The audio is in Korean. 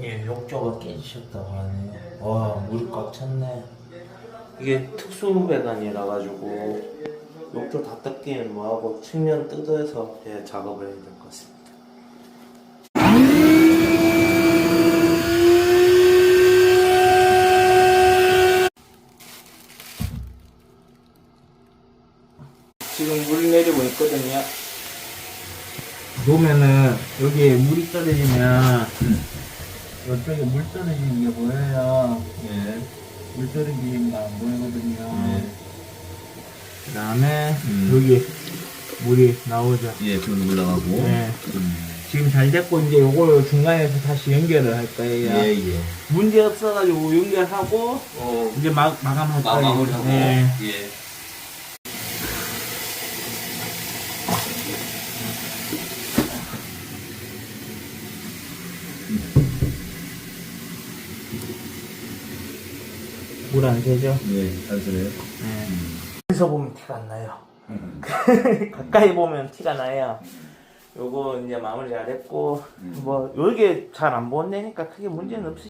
예, 욕조가 깨지셨다고 하네. 와, 물이 꽉 찼네. 이게 특수 배관이라 가지고 욕조 다 뜯기는 뭐하고 측면 뜯어서 예, 작업을 해야 될 것 같습니다. 지금 물 내리고 있거든요. 놓으면은 여기에 물이 떨어지면 이쪽에 물 떨어지는 게 보여요. 예. 물 떨어지는 거 안 보이거든요. 네. 그 다음에 음. 여기 물이 나오죠. 예, 지금 올라가고. 네. 음. 지금 잘 됐고 이제 요걸 중간에서 다시 연결을 할 거예요. 예, 예. 문제 없어가지고 연결하고 어, 이제 마, 마감할 거예요. 마감을 하고. 네. 예. 물 안 새죠? 예, 단순해요. 네. 여기서 보면 티가 안 나요. 가까이 보면 티가 나요. 요거 이제 마무리 잘 했고 뭐 요게 잘 안 보인다니까 크게 문제는 없으